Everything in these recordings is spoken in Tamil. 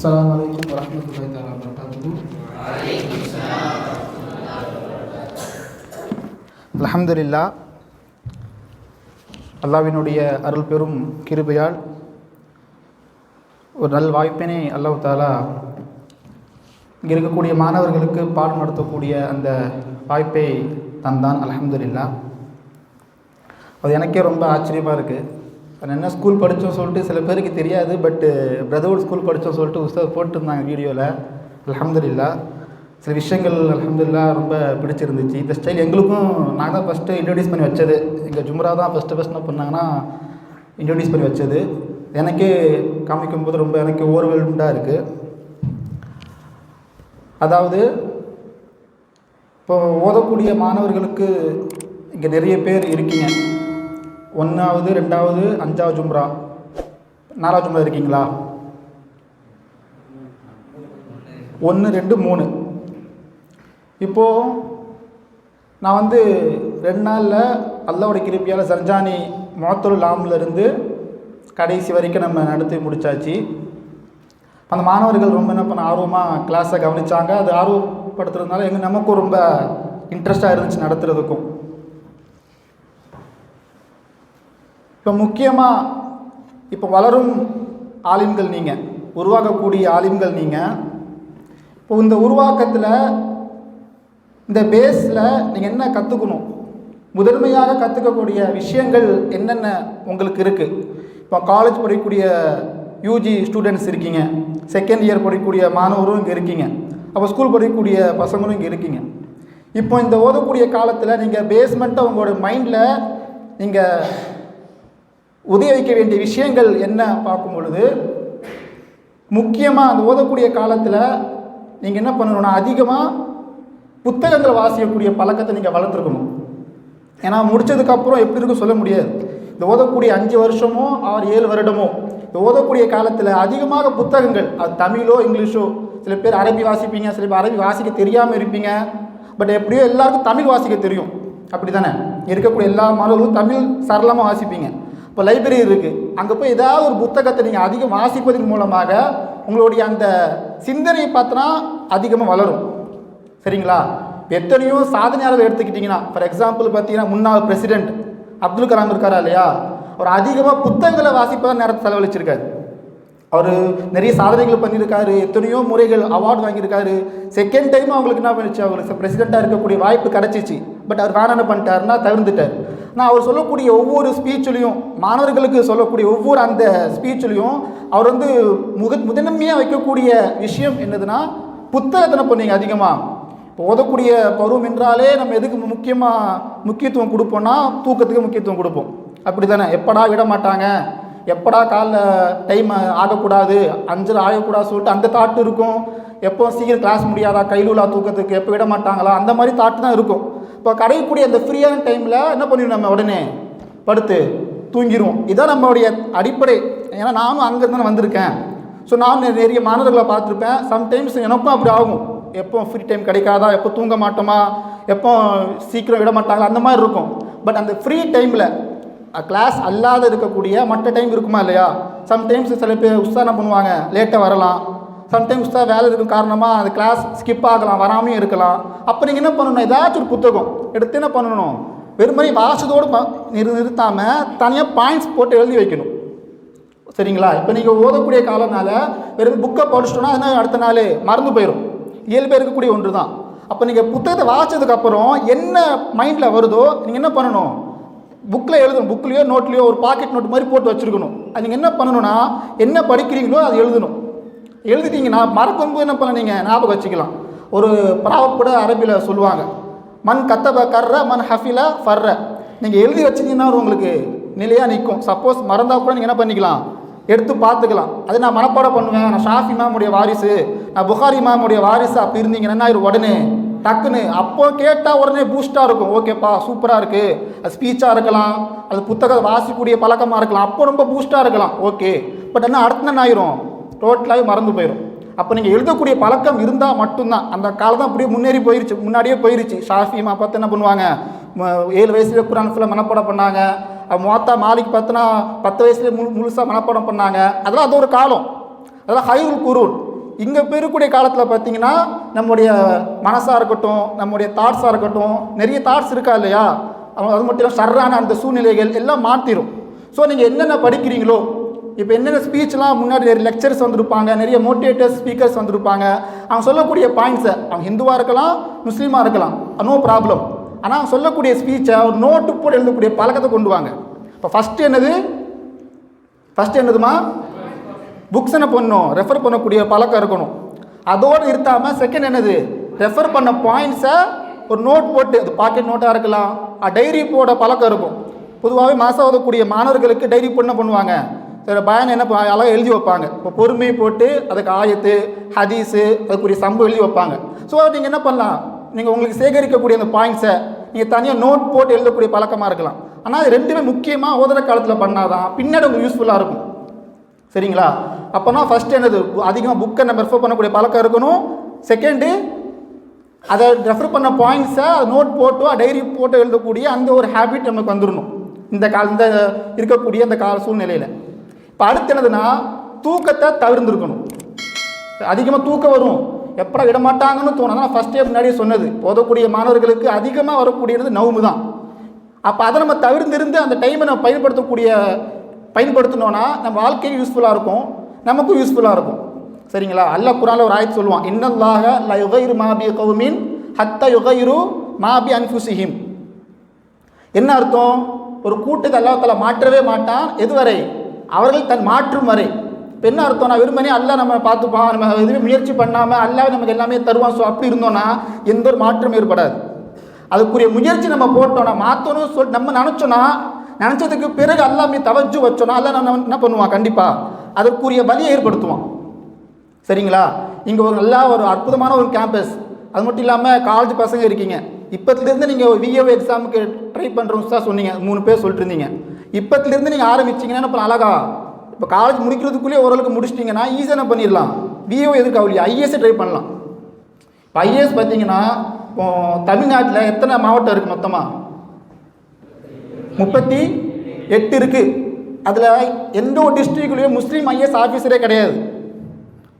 அஸ்ஸலாமு அலைக்கும் வரஹ்மத்துல்லாஹி தஆலா வபரகாத்துஹு. அருள் பெரும் கிருபையால் ஒரு நல் வாய்ப்பினை அல்லாஹ் தாலா இங்கே இருக்கக்கூடிய மாணவர்களுக்கு பாடம் நடத்தக்கூடிய அந்த வாய்ப்பை தந்தான். அலமதுல்லா அது எனக்கே ரொம்ப ஆச்சரியமாக இருக்குது நான் என்ன ஸ்கூல் படித்தோம் சொல்லிட்டு சில பேருக்கு தெரியாது பட்டு பிரதர்வுட் ஸ்கூல் படித்தோம் சொல்லிட்டு உஸ்தாத் போட்டிருந்தாங்க வீடியோவில் அலமதுல்லா சில விஷயங்கள் அலமதுல்லா ரொம்ப பிடிச்சிருந்துச்சு. இந்த ஸ்டைல் எங்களுக்கும் நான் தான் ஃபஸ்ட்டு இன்ட்ரடியூஸ் பண்ணி வச்சது. எங்கள் ஜும்ரா தான் ஃபஸ்ட்டு ஃபஸ்ட் என்ன பண்ணாங்கன்னா இன்ட்ரடியூஸ் பண்ணி வச்சது. எனக்கே காமிக்கும்போது ரொம்ப எனக்கு ஓர்வெல்டாக இருக்குது அதாவது இப்போ ஓதக்கூடிய மாணவர்களுக்கு இங்கே நிறைய பேர் இருக்கீங்க. ஒன்றாவது ரெண்டாவது அஞ்சாவது ஜும்ரா. நாலாவது ஜும்ரா இருக்கீங்களா? ஒன்று ரெண்டு மூணு. இப்போது நான் வந்து ரெண்டு நாளில் அல்லாவோட கிருப்பியால் சர்ஜானி மோத்தூர் லாமில் இருந்து கடைசி வரைக்கும் நம்ம நடத்தி முடிச்சாச்சு. அந்த மாணவர்கள் ரொம்ப என்ன பண்ண ஆர்வமாக கிளாஸை கவனிச்சாங்க. அது ஆர்வப்படுத்துறதுனால எங்கள் நமக்கும் ரொம்ப இன்ட்ரெஸ்ட்டாக இருந்துச்சு நடத்துகிறதுக்கும் இப்போ முக்கியமாக இப்போ வளரும் ஆலிம்கள் நீங்கள் உருவாக்கக்கூடிய ஆலிம்கள் நீங்கள் இப்போ இந்த உருவாக்கத்தில் இந்த பேஸில் நீங்கள் என்ன கற்றுக்கணும் முதன்மையாக கற்றுக்கக்கூடிய விஷயங்கள் என்னென்ன உங்களுக்கு இருக்குது இப்போ காலேஜ் படிக்கக்கூடிய யூஜி ஸ்டூடெண்ட்ஸ் இருக்கீங்க. செகண்ட் இயர் படிக்கக்கூடிய மாணவரும் இங்கே இருக்கீங்க. அப்போ ஸ்கூல் படிக்கக்கூடிய பசங்களும் இங்கே இருக்கீங்க. இப்போ இந்த ஓதக்கூடிய காலத்தில் நீங்கள் பேஸ்மெண்ட்டை உங்களோட மைண்டில் நீங்கள் உதய வைக்க வேண்டிய விஷயங்கள் என்ன பார்க்கும் பொழுது முக்கியமாக அந்த ஓதக்கூடிய காலத்தில் நீங்கள் என்ன பண்ணணும்னா அதிகமாக புத்தகங்களை வாசிக்கக்கூடிய பழக்கத்தை நீங்கள் வளர்த்துருக்கணும். ஏன்னா முடிச்சதுக்கப்புறம் எப்படி இருக்கும் சொல்ல முடியாது. இந்த ஓதக்கூடிய அஞ்சு வருஷமோ ஆறு ஏழு வருடமோ இந்த ஓதக்கூடிய காலத்தில் அதிகமாக புத்தகங்கள் அது தமிழோ இங்கிலீஷோ சில பேர் அரபி வாசிப்பீங்க சில பேர் அரபி வாசிக்க தெரியாமல் இருப்பீங்க. பட் எப்படியோ எல்லாருக்கும் தமிழ் வாசிக்க தெரியும். அப்படி தானே இருக்கக்கூடிய எல்லா மாணவர்களும் தமிழ் சரளமாக வாசிப்பீங்க. இப்போ லைப்ரரி இருக்குது அங்கே போய் ஏதாவது ஒரு புத்தகத்தை நீங்கள் அதிகம் வாசிப்பதன் மூலமாக உங்களுடைய அந்த சிந்தனையை பார்த்தனா அதிகமாக வளரும். சரிங்களா? எத்தனையோ சாதனையாளர் எடுத்துக்கிட்டிங்கன்னா ஃபார் எக்ஸாம்பிள் பார்த்தீங்கன்னா முன்னாள் பிரசிடென்ட் அப்துல் கலாம் இருக்காரா இல்லையா? அவர் அதிகமாக புத்தகங்களை வாசிப்பதான் நேரத்தை செலவழிச்சிருக்காரு. அவர் நிறைய சாதனைகள் பண்ணியிருக்காரு எத்தனையோ முறைகள் அவார்டு வாங்கியிருக்காரு. செகண்ட் டைம் அவங்களுக்கு என்ன பண்ணிச்சு? அவருக்கு பிரசிடெண்ட்டாக இருக்கக்கூடிய வாய்ப்பு கிடச்சிச்சு. பட் அவர் வேணான்னு பண்ணிட்டாருன்னா தவிர்த்துட்டார். நான் அவர் சொல்லக்கூடிய ஒவ்வொரு ஸ்பீச்சுலையும் மாணவர்களுக்கு சொல்லக்கூடிய ஒவ்வொரு அந்த ஸ்பீச்சுலையும் அவர் வந்து முக முதன்மையாக வைக்கக்கூடிய விஷயம் என்னதுன்னா புத்தகத்தின பண்ணீங்க அதிகமாக இப்போ ஓதக்கூடிய பருவம் என்றாலே நம்ம எதுக்கு முக்கியமாக முக்கியத்துவம் கொடுப்போம்னா தூக்கத்துக்கு முக்கியத்துவம் கொடுப்போம். அப்படி தானே எப்படா விட மாட்டாங்க? எப்படா காலைல டைம் ஆகக்கூடாது? அஞ்சரை ஆகக்கூடாது சொல்லிட்டு அந்த தாட் இருக்கும். எப்போ சீக்கிரம் கிளாஸ் முடியாதா? கைலூலா தூக்கத்துக்கு எப்போ விட மாட்டாங்களா? அந்த மாதிரி தாட் தான் இருக்கும். இப்போ கிடைக்கக்கூடிய அந்த ஃப்ரீயான டைமில் என்ன பண்ணிடும் நம்ம உடனே? படுத்து தூங்கிடுவோம் இதான் நம்மளுடைய அடிப்படை. ஏன்னா நானும் அங்கே தானே வந்திருக்கேன் ஸோ நான் நிறைய மாணவர்களை பார்த்துருப்பேன். சம்டைம்ஸ் எனக்கும் அப்படி ஆகும். எப்போ ஃப்ரீ டைம் கிடைக்காதா? எப்போ தூங்க மாட்டோமா? எப்போ சீக்கிரம் விட மாட்டாங்களா? அந்த மாதிரி இருக்கும். பட் அந்த ஃப்ரீ டைமில் கிளாஸ் அல்லாத இருக்கக்கூடிய மற்ற டைம் இருக்குமா இல்லையா? சம்டைம்ஸ் சில பேர் உற்சாகம் பண்ணுவாங்க. லேட்டாக வரலாம். சம்டைம்ஸ் தான் வேலை இருக்கும் காரணமாக அந்த கிளாஸ் ஸ்கிப் ஆகலாம் வராமையும் இருக்கலாம். அப்போ நீங்கள் என்ன பண்ணணும்? ஏதாச்சும் ஒரு புத்தகம் எடுத்து என்ன பண்ணணும்? வெறுமனே வாசத்தோடு ப நிறு நிறுத்தாமல் தனியாக பாயிண்ட்ஸ் போட்டு எழுதி வைக்கணும். சரிங்களா? இப்போ நீங்கள் ஓதக்கூடிய காலனால வெறும் புக்கை படிச்சிட்டோன்னா அது அடுத்த நாள் மறந்து போயிடும் இயல்பு இருக்கக்கூடிய ஒன்று தான் அப்போ நீங்கள் புத்தகத்தை வாசிச்சதுக்கப்புறம் என்ன மைண்டில் வருதோ நீங்கள் என்ன பண்ணணும்? புக்கில் எழுதணும். புக்லேயோ நோட்லேயோ ஒரு பாக்கெட் நோட் மாதிரி போட்டு வச்சுருக்கணும். அது நீங்கள் என்ன பண்ணணும்னா என்ன படிக்கிறீங்களோ அதை எழுதணும். எழுதிட்டீங்கன்னா மறக்கும்போது என்ன பண்ண நீங்கள் ஞாபகம் வச்சுக்கலாம். ஒரு ப்ராவப்பட அரபியில் சொல்லுவாங்க. மண் கத்தப கர்ற மண் ஹஃபில ஃபர்ற நீங்கள் எழுதி வச்சிங்கன்னா உங்களுக்கு நிலையாக நிற்கும் சப்போஸ் மறந்தால் கூட நீங்கள் என்ன பண்ணிக்கலாம்? எடுத்து பார்த்துக்கலாம். அது நான் மனப்பாடம் பண்ணுவேன். நான் ஷாஃபி மேமுடைய வாரிசு. நான் புகாரி மேமுடைய வாரிசு. அப்படி இருந்தீங்கன்னா இது உடனே டக்குன்னு அப்போ கேட்டால் உடனே பூஸ்ட்டாக இருக்கும். ஓகேப்பா சூப்பராக இருக்குது அது ஸ்பீச்சாக இருக்கலாம். அது புத்தகம் வாசிக்கூடிய பழக்கமாக இருக்கலாம். அப்போ ரொம்ப பூஸ்ட்டாக இருக்கலாம். ஓகே பட் என்ன அடுத்த என்ன ஆயிரும்? டோட்டலாகவே மறந்து போயிடும் அப்போ நீங்கள் எழுதக்கூடிய பழக்கம் இருந்தால் மட்டும்தான். அந்த காலம் தான் அப்படியே முன்னேறி போயிருச்சு. முன்னாடியே போயிருச்சு. ஷாஃபிமா பார்த்து என்ன பண்ணுவாங்க? ஏழு வயசுலேயே குரான் ஃபுல்லாக மனப்பாடம் பண்ணாங்க. மோத்தா மாலிக் பார்த்தினா பத்து வயசுலேயே முழு முழுசாக மனப்பாடம் பண்ணாங்க. அதெல்லாம் அது ஒரு காலம். அதெல்லாம் ஹைருல் குரூன். இங்கே பெறக்கூடிய காலத்தில் பார்த்தீங்கன்னா நம்முடைய மனசாக இருக்கட்டும் நம்முடைய தாட்ஸாக இருக்கட்டும் நிறைய தாட்ஸ் இருக்கா இல்லையா? அது மட்டும் இல்லை ஷர்ரான அந்த சூழ்நிலைகள் எல்லாம் மாற்றிடும் ஸோ நீங்கள் என்னென்ன படிக்கிறீங்களோ இப்போ என்னென்ன ஸ்பீச்லாம் முன்னாடி நிறைய லெக்சர்ஸ் வந்திருப்பாங்க நிறைய மோட்டிவேட்டர்ஸ் ஸ்பீக்கர்ஸ் வந்திருப்பாங்க அவங்க சொல்லக்கூடிய பாயிண்ட்ஸை அவங்க ஹிந்துவாக இருக்கலாம் முஸ்லீமாக இருக்கலாம் நோ ப்ராப்ளம் ஆனால் அவங்க சொல்லக்கூடிய ஸ்பீச்சை ஒரு நோட்டு போட்டு எழுதக்கூடிய பழக்கத்தை கொண்டு வாங்க. இப்போ ஃபஸ்ட்டு என்னது? ஃபஸ்ட்டு என்னதுமா? புக்ஸ் என்ன பண்ணும் ரெஃபர் பண்ணக்கூடிய பழக்கம் இருக்கணும். அதோடு நிறுத்தாமல் செகண்ட் என்னது? ரெஃபர் பண்ண பாயிண்ட்ஸை ஒரு நோட் போட்டு அது பாக்கெட் நோட்டாக இருக்கலாம் டைரி போட பழக்கம் இருக்கும். பொதுவாகவே மாசம் ஓதக்கூடிய மாணவர்களுக்கு டைரி போட்டு என்ன பண்ணுவாங்க? சில பயன் என்ன ப- எழுதி வைப்பாங்க. இப்போ பொறுமை போட்டு அதுக்கு ஆயத்து ஹதீஸு அதுக்குரிய சம்பவம் எழுதி வைப்பாங்க. ஸோ அதை நீங்கள் என்ன பண்ணலாம்? நீங்கள் உங்களுக்கு சேகரிக்கக்கூடிய அந்த பாயிண்ட்ஸை நீங்கள் தனியாக நோட் போட்டு எழுதக்கூடிய பழக்கமாக இருக்கலாம். ஆனால் அது ரெண்டுமே முக்கியமாக ஓதுற காலத்தில் பண்ணாதான் பின்னாடி உங்களுக்கு யூஸ்ஃபுல்லாக இருக்கும். சரிங்களா? அப்போனா ஃபஸ்ட்டு என்னது? அதிகமாக புக்கை நம்ம ரெஃபர் பண்ணக்கூடிய பழக்கம் இருக்கணும். செகண்டு அதை ரெஃபர் பண்ண பாயிண்ட்ஸை நோட் போட்டோ டைரி போட்டு எழுதக்கூடிய அந்த ஒரு ஹேபிட் நமக்கு வந்துடணும் இந்த கால இந்த இருக்கக்கூடிய அந்த கால சூழ்நிலையில். இப்போ அடுத்து என்னதுன்னா தூக்கத்தை தவிர்ந்துருக்கணும். அதிகமாக தூக்கம் வரும். எப்படா விட மாட்டாங்கன்னு தோணும் ஃபஸ்ட் ஃபஸ்ட்டே முன்னாடியே சொன்னது. போதக்கூடிய மாணவர்களுக்கு அதிகமாக வரக்கூடியது நவுமு தான். அப்போ அதை நம்ம தவிர்ந்திருந்து அந்த டைமை நம்ம பயன்படுத்தக்கூடிய பயன்படுத்தினோன்னா நம்ம வாழ்க்கைக்கு யூஸ்ஃபுல்லாக இருக்கும். நமக்கும் யூஸ்ஃபுல்லாக இருக்கும். சரிங்களா? அல்ல குரானில் ஒரு ஆயத்து சொல்லுவான். இன்னல்லாக ல யுகைரு மாபி கவுமின் ஹத்த யுகைரு மாபி அன்ஃபுசிஹிம். என்ன அர்த்தம்? ஒரு கூட்டத்தை அல்லாஹ் மாற்றவே மாட்டான் எதுவரை? அவர்கள் தன் மாற்றும் வரை. இப்போ என்ன அர்த்தம் நான் விரும்பனே அல்ல நம்ம பார்த்துப்பான் நம்ம எதுவுமே முயற்சி பண்ணாமல் அல்லாவே நமக்கு எல்லாமே தருவான். ஸோ அப்படி இருந்தோன்னா எந்த ஒரு மாற்றம் ஏற்படாது. அதுக்குரிய முயற்சி நம்ம போட்டோம்னா மாற்றணும் சொல் நம்ம நினச்சோன்னா நினச்சதுக்கு பிறகு அல்லாமே தவச்சு வச்சோன்னா அல்ல நம்ம என்ன பண்ணுவான்? கண்டிப்பாக அதற்குரிய வழியை ஏற்படுத்துவான். சரிங்களா? இங்கே ஒரு நல்லா ஒரு அற்புதமான ஒரு கேம்பஸ் அது மட்டும் இல்லாமல் காலேஜ் பசங்க இருக்கீங்க. இப்போத்துலேருந்து நீங்கள் விஏஓ எக்ஸாமுக்கு ட்ரை பண்ணுறோம் தான் சொன்னீங்க. மூணு பேர் சொல்லிட்டு இருந்தீங்க. இப்பத்துலேருந்து நீங்கள் ஆரம்பிச்சிங்கன்னா அப்புறம் அழகா. இப்போ காலேஜ் முடிக்கிறதுக்குள்ளேயே ஓரளவுக்கு முடிச்சிட்டிங்கன்னா ஈஸியாக என்ன பண்ணிடலாம். விஏஓ எதுக்கு ஆகலையா? ஐஏஎஸ் ட்ரை பண்ணலாம். இப்போ ஐஏஎஸ் பார்த்தீங்கன்னா இப்போ தமிழ்நாட்டில் எத்தனை மாவட்டம் இருக்குது மொத்தமாக முப்பத்தி எட்டு இருக்குது அதில் எந்த ஒரு டிஸ்ட்ரிக்ட்லேயும் முஸ்லீம் ஐஏஎஸ் ஆஃபீஸரே கிடையாது.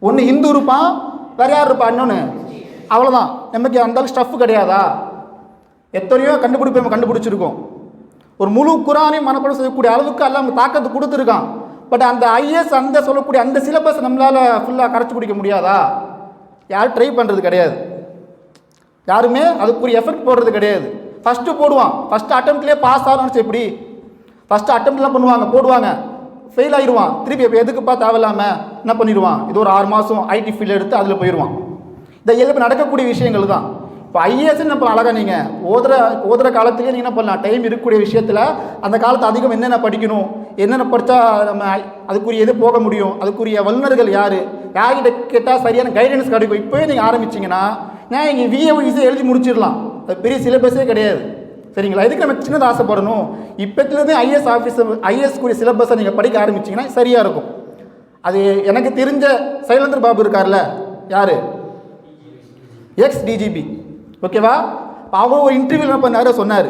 ஒன்று ஹிந்து இருப்பான் வேறு யார் இருப்பா? இன்னொன்று அவ்வளோதான் நமக்கு அந்த ஸ்டஃப் கிடையாதா? எத்தனையோ கண்டுபிடிப்பு நம்ம கண்டுபிடிச்சிருக்கோம். ஒரு முழு குரானையும் மனப்பாடம் செய்யக்கூடிய அளவுக்கு எல்லாம் நம்ம தாக்கத்தை கொடுத்துருக்கான். பட் அந்த ஐஎஸ் அந்த சொல்லக்கூடிய அந்த சிலபஸ் நம்மளால் ஃபுல்லாக கரைச்சி குடிக்க முடியாதா? யாரும் ட்ரை பண்ணுறது கிடையாது. யாருமே அதுக்குரிய எஃபெக்ட் போடுறது கிடையாது. ஃபஸ்ட்டு போடுவான். ஃபஸ்ட்டு அட்டம்ப்ட்லேயே பாஸ் ஆகணும்னு எப்படி? ஃபஸ்ட்டு அட்டம்ப்ட்லாம் பண்ணுவாங்க போடுவாங்க. ஃபெயில் ஆயிடுவான் திருப்பி இப்போ எதுக்குப்பா தேவையில்லாமல் என்ன பண்ணிடுவான்? இது ஒரு ஆறு மாதம் ஐடி ஃபீல்டு எடுத்து அதில் போயிடுவான். இந்த இயல்பு நடக்கக்கூடிய விஷயங்கள் தான். இப்போ ஐஏஎஸ் இப்போ அழகா நீங்கள் ஓதுற ஓதுற காலத்துலேயே நீங்கள் என்ன பண்ணலாம்? டைம் இருக்கக்கூடிய விஷயத்தில் அந்த காலத்து அதிகம் என்னென்ன படிக்கணும்? என்னென்ன படித்தா நம்ம ஐ- அதுக்குரிய இது போக முடியும்? அதுக்குரிய வல்லுநர்கள் யார்? யார்கிட்ட கேட்டால் சரியான கைடன்ஸ் கிடைக்கும். இப்போயே நீங்கள் ஆரம்பிச்சிங்கன்னா நான் இங்கே விஏ ஈஸியாக எழுதி முடிச்சிடலாம். அது பெரிய சிலபஸே கிடையாது. சரிங்களா? இதுக்கு நம்ம சின்னதாக ஆசைப்படணும். இப்போத்துலேருந்து ஐஎஸ் ஆஃபீஸர் ஐஎஸ்க்குரிய சிலபஸை நீங்கள் படிக்க ஆரம்பிச்சிங்கன்னா சரியாக இருக்கும். அது எனக்கு தெரிஞ்ச சைலேந்திர பாபு இருக்கார்ல? யார்? எக்ஸ் டிஜிபி ஓகேவா அவர் ஒரு இன்டர்வியூவில் என்ன சொன்னார்.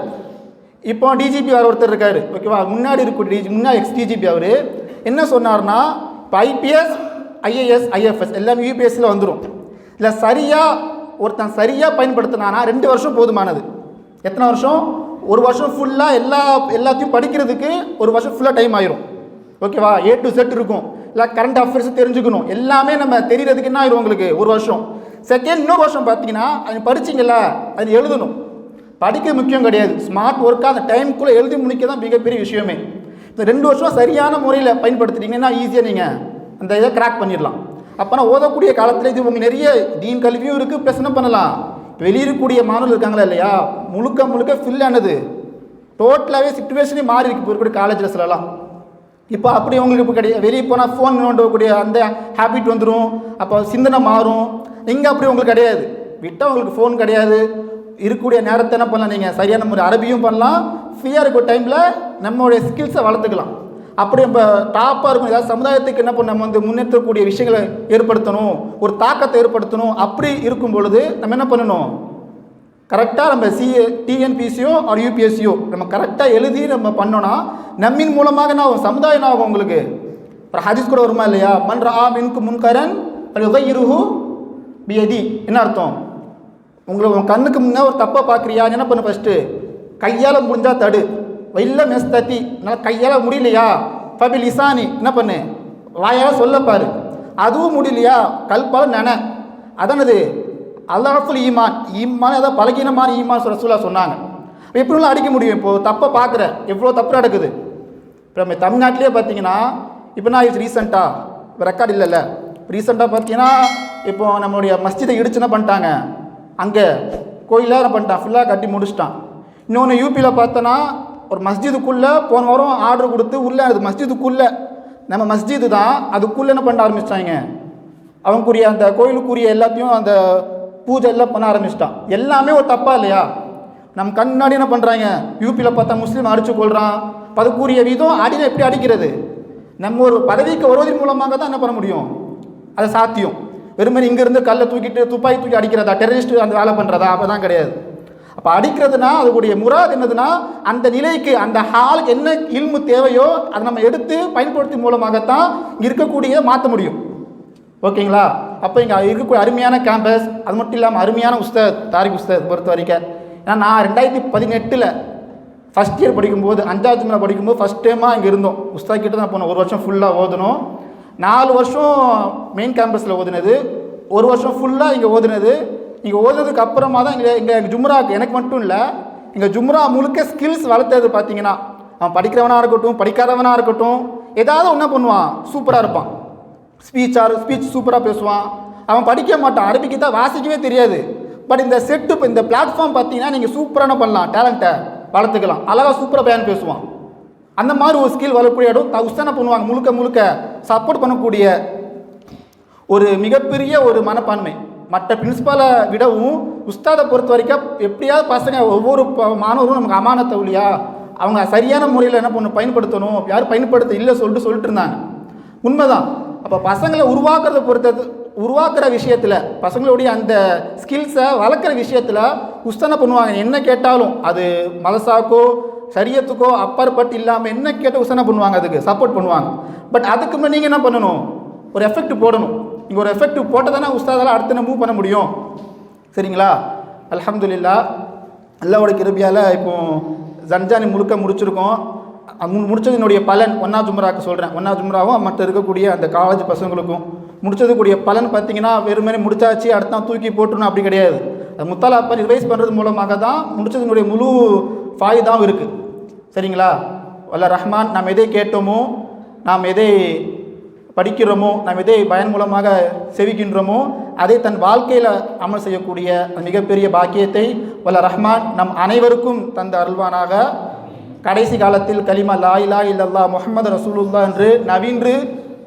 இப்போ டிஜிபி வேறு ஒருத்தர் இருக்கார். ஓகேவா முன்னாடி இருக்கும் டிஜி முன்னாடி எக்ஸ் டிஜிபி அவர். என்ன சொன்னார்னா இப்போ ஐபிஎஸ் ஐஏஎஸ் ஐஎஃப்எஸ் எல்லாமே யூபிஎஸ்சியில் வந்துடும் இல்லை சரியாக ஒருத்தன் சரியாக பயன்படுத்தினானா ரெண்டு வருஷம் போதுமானது. எத்தனை வருஷம்? ஒரு வருஷம் ஃபுல்லாக எல்லா எல்லாத்தையும் படிக்கிறதுக்கு ஒரு வருஷம் ஃபுல்லாக டைம் ஆயிரும். ஓகேவா ஏ டு செட் இருக்கும். இல்லை கரண்ட் அஃபேர்ஸ் தெரிஞ்சுக்கணும். எல்லாமே நம்ம தெரியறதுக்கு என்ன ஆயிரும் உங்களுக்கு? ஒரு வருஷம். செகண்ட் இன்னொரு வருஷம் பார்த்தீங்கன்னா அது படிச்சிங்கல்ல அது எழுதணும். படிக்க முக்கியம் கிடையாது. ஸ்மார்ட் ஒர்க்காக அந்த டைமுக்குள்ளே எழுதி முடிக்க தான் மிகப்பெரிய விஷயமே. இந்த ரெண்டு வருஷம் சரியான முறையில் பயன்படுத்துட்டீங்கன்னா ஈஸியாக நீங்கள் அந்த இதை கிராக் பண்ணிடலாம். அப்போனா ஓதக்கூடிய காலத்தில் இது உங்களுக்கு நிறைய தீன் கல்வியும் இருக்குது ப்ளஸ் என்ன பண்ணலாம்? வெளியிருக்கக்கூடிய மாணவர்கள் இருக்காங்களா இல்லையா? முழுக்க முழுக்க ஃபில் ஆனது. டோட்டலாகவே சுச்சுவேஷனே மாறி இருக்கு இப்போ இருக்கக்கூடிய காலேஜஸ்லலாம் இப்போ அப்படி உங்களுக்கு இப்போ கிடையாது. வெளியே போனால் ஃபோன் நோண்டக்கூடிய அந்த ஹேபிட் வந்துடும் அப்போ சிந்தனை மாறும். இங்கே அப்படி உங்களுக்கு கிடையாது. விட்டால் உங்களுக்கு ஃபோன் கிடையாது. இருக்கக்கூடிய நேரத்தை என்ன பண்ணலாம் நீங்கள் சரியான முறை அரபியும் பண்ணலாம். ஃப்ரீயாக இருக்கிற டைமில் நம்மளுடைய ஸ்கில்ஸை வளர்த்துக்கலாம். அப்படி நம்ம டாப்பாக இருக்கும். ஏதாவது சமுதாயத்துக்கு என்ன பண்ண நம்ம வந்து முன்னேற்றக்கூடிய விஷயங்களை ஏற்படுத்தணும். ஒரு தாக்கத்தை ஏற்படுத்தணும். அப்படி இருக்கும் பொழுது நம்ம என்ன பண்ணணும்? கரெக்டாக நம்ம சிஏ டிஎன்பிசியோ ஆர் யூபிஎஸ்சியோ நம்ம கரெக்டாக எழுதி நம்ம பண்ணோன்னா நம்மின் மூலமாக என்ன ஆகும்? சமுதாயம் என்ன ஆகும் உங்களுக்கு? அப்புறம் ஹதீஸ் கூட வருமா இல்லையா? மன்ற ஆ மின்கு முன்கரன் இருஹு பியதி என்ன அர்த்தம்? உங்களை உன் கண்ணுக்கு முன்னே ஒரு தப்பை பார்க்குறியா? என்ன பண்ணு ஃபஸ்ட்டு கையால் முடிஞ்சால் தடு. வெள்ள மெஸ் தத்தி என்னால் கையால் முடியலையா? ஃபபில் இசானி என்ன பண்ணு? வாயால் சொல்ல அதுவும் முடியலையா? கல்பால் நன. அதானது அல்லாஃபுல் ஈமான். ஈமான் ஏதாவது பலகீனமான ஈமான் ரசூலா சொன்னாங்க. எப்படிலாம் அடிக்க முடியும்? இப்போது தப்பை பார்க்குற. எவ்வளோ தப்பு நடக்குது? இப்போ நம்ம தமிழ்நாட்டிலே பார்த்தீங்கன்னா இப்போ நான் ரீசெண்டாக இப்போ ரெக்கார்டு இல்லைல்ல. ரீசெண்டாக பார்த்தீங்கன்னா இப்போ நம்மளுடைய மஸ்ஜிதை இடிச்சு என்ன பண்ணிட்டாங்க? அங்கே கோயிலாக பண்ணிட்டான். ஃபுல்லாக கட்டி முடிச்சிட்டான். இன்னொன்று யூபியில் பார்த்தோன்னா ஒரு மஸ்ஜிதுக்குள்ளே போன வாரம் ஆர்டர் கொடுத்து உள்ளே அது மஸ்ஜிதுக்குள்ளே. நம்ம மஸ்ஜிது தான். அதுக்குள்ளே என்ன பண்ண ஆரம்பிச்சிட்டாங்க? அவனுக்குரிய அந்த கோயிலுக்குரிய எல்லாத்தையும் அந்த பூஜை எல்லாம் பண்ண ஆரம்பிச்சிட்டான். எல்லாமே ஒரு தப்பா இல்லையா? நம்ம கண்ணாடி என்ன பண்ணுறாங்க யூபியில் பார்த்தா முஸ்லீம் அடிச்சு கொள்கிறான் அதுக்குரிய விதம் அடியில் எப்படி அடிக்கிறது? நம்ம ஒரு பதவிக்கு வருவதன் மூலமாக தான் என்ன பண்ண முடியும்? அது சாத்தியம். வெறுமனே இங்கேருந்து கல்லை தூக்கிட்டு துப்பாக்கி தூக்கி அடிக்கிறதா? டெரரிஸ்ட் அந்த வேலை பண்ணுறதா அப்போ தான் கிடையாது. அப்போ அடிக்கிறதுனா அதுக்குடைய முராது என்னதுன்னா அந்த நிலைக்கு அந்த ஹாலுக்கு என்ன இல்மு தேவையோ அதை நம்ம எடுத்து பயன்படுத்தி மூலமாகத்தான் இருக்கக்கூடிய மாற்ற முடியும். ஓகேங்களா? அப்போ இங்கே இருக்கக்கூடிய அருமையான கேம்பஸ் அது மட்டும் இல்லாமல் அருமையான உஸ்தாத் தாரிக் உஸ்தாத் பொறுத்த வரைக்கும். ஏன்னா நான் ரெண்டாயிரத்தி பதினெட்டில் ஃபஸ்ட் இயர் படிக்கும்போது அஞ்சாவது மேலே படிக்கும்போது ஃபஸ்ட் டைமாக இங்கே இருந்தோம். உஸ்தாத் கிட்ட தான் போனோம் ஒரு வருஷம் ஃபுல்லாக ஓதணும். நாலு வருஷம் மெயின் கேம்பஸில் ஓதுனது ஒரு வருஷம் ஃபுல்லாக இங்கே ஓதுனது. இங்கே ஓதுனதுக்கு அப்புறமா தான் இங்கே இங்கே எங்கள் ஜும்ராக்கு எனக்கு மட்டும் இல்லை இங்கே ஜும்ரா முழுக்க ஸ்கில்ஸ் வளர்த்தது பார்த்தீங்கன்னா அவன் படிக்கிறவனாக இருக்கட்டும் படிக்காதவனாக இருக்கட்டும் ஏதாவது ஒன்றா பண்ணுவான் சூப்பராக இருப்பான். ஸ்பீச் ஆர் ஸ்பீச் சூப்பராக பேசுவான். அவன் படிக்க மாட்டான் அரபிக்கு தான் வாசிக்கவே தெரியாது. பட் இந்த செட்டு இப்போ இந்த பிளாட்ஃபார்ம் பார்த்தீங்கன்னா நீங்கள் சூப்பரான பண்ணலாம் டேலண்ட்டை வளர்த்துக்கலாம். அழகாக சூப்பராக பயன் பேசுவான். அந்த மாதிரி ஒரு ஸ்கில் வரக்கூடிய இடம் த- உஸ்தான பண்ணுவாங்க முழுக்க முழுக்க சப்போர்ட் பண்ணக்கூடிய ஒரு மிகப்பெரிய ஒரு மனப்பான்மை. மற்ற பிரின்சிபாலை விடவும் உஸ்தாதை பொறுத்த வரைக்கும் எப்படியாவது பசங்க ஒவ்வொரு மாணவரும் நமக்கு அமானத்தை இல்லையா அவங்க சரியான முறையில் என்ன பண்ணணும் பயன்படுத்தணும் யாரும் பயன்படுத்த இல்லை சொல்லிட்டு சொல்லிட்டு இருந்தாங்க. உண்மைதான். அப்போ பசங்களை உருவாக்குறத பொறுத்தது உருவாக்குற விஷயத்தில் பசங்களுடைய அந்த ஸ்கில்ஸை வளர்க்குற விஷயத்தில் உஸ்தான பண்ணுவாங்க. என்ன கேட்டாலும் அது மலசாக்கோ சரியத்துக்கோ அப்பாற்பட்டு இல்லாமல் என்ன கேட்டு என்ன பண்ணுவாங்க அதுக்கு? சப்போர்ட் பண்ணுவாங்க. பட் அதுக்கு முன்னாடி நீங்கள் என்ன பண்ணணும்? ஒரு எஃபெக்ட் போடணும். நீங்கள் ஒரு எஃபெக்ட் போட்டால் தானே உஸ்தாதால் அடுத்து மூவ் பண்ண முடியும்? சரிங்களா? அலமதுல்லா அல்லாவோட கிருபியால் இப்போ ஜன்ஜானி முழுக்க முடிச்சிருக்கோம். முடிச்சது என்னுடைய முடிச்சதினுடைய பலன். ஒன்றா ஜும்ராக்கு சொல்கிறேன் ஒன்றா ஜும்ராவும் மற்ற இருக்கக்கூடிய அந்த காலேஜ் பசங்களுக்கும். முடிச்சதுக்கூடிய பலன் பார்த்தீங்கன்னா வெறுமனே முடிச்சாச்சு அடுத்ததான் தூக்கி போட்டுருணும் அப்படி கிடையாது. அது முத்தாலா அப்பா ரிவைஸ் பண்ணுறது மூலமாக தான் முடிச்சதுனுடைய முழு ஃபாயுதாவும் இருக்குது சரிங்களா? வல்ல ரஹ்மான் நாம் எதை கேட்டோமோ நாம் எதை படிக்கிறோமோ நாம் எதை பயன் மூலமாக செவிக்கின்றோமோ அதை தன் வாழ்க்கையில் அமல் செய்யக்கூடிய அந்த மிகப்பெரிய பாக்கியத்தை வல்ல ரஹ்மான் நம் அனைவருக்கும் தந்த அருள்வானாக. கடைசி காலத்தில் கலிமா லா இலா இல்லல்லா முகமது ரசூலுல்லா என்று நவீன்று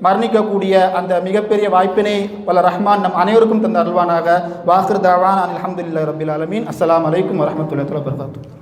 மரணிக்கக்கூடிய அந்த மிகப்பெரிய வாய்ப்பினை வல்ல ரஹ்மான் நம் அனைவருக்கும் தந்த அருள்வானாக. வாஹிர் தாவான் அல்ஹம்துலில்லாஹி ரபில் அலமீன் அஸ்லாம் வலைக்கம் வரமத்துல வபரகாத்துஹு.